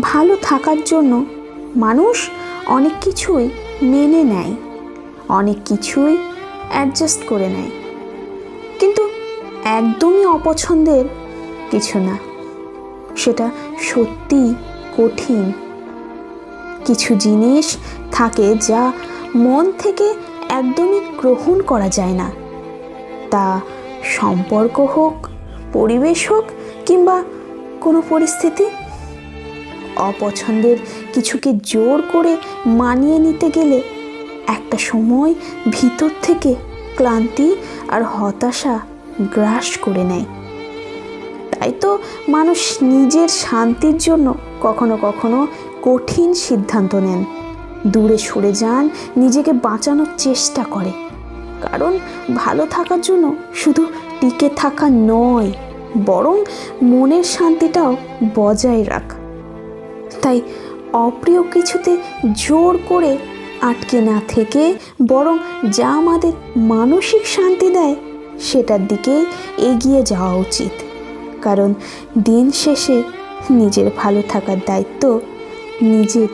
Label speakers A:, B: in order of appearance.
A: ভালো থাকার জন্য মানুষ অনেক কিছুই মেনে নেয়, অনেক কিছুই অ্যাডজাস্ট করে নেয়। কিন্তু একদমই অপছন্দের কিছু না, সেটা সত্যি কঠিন। কিছু জিনিস থাকে যা মন থেকে একদমই গ্রহণ করা যায় না। তা সম্পর্ক হোক, পরিবেশ হোক কিংবা কোনো পরিস্থিতি অপছন্দের কিছুকে জোর করে মানিয়ে নিতে গেলে একটা সময় ভিতর থেকে ক্লান্তি আর হতাশা গ্রাস করে নেয়। তাই তো মানুষ নিজের শান্তির জন্য কখনো কখনো কঠিন সিদ্ধান্ত নেন। দূরে সরে যান, নিজেকে বাঁচানোর চেষ্টা করে। কারণ ভালো থাকার জন্য শুধু টিকে থাকা নয়, বরং মনের শান্তিটাও বজায় রাখ। তাই অপ্রিয় কিছুতে জোর করে আটকে না থেকে বরং যা আমাদের মানসিক শান্তি দেয়, সেটার দিকে এগিয়ে যাওয়া উচিত। কারণ দিন শেষে নিজের ভালো থাকার দায়িত্ব নিজের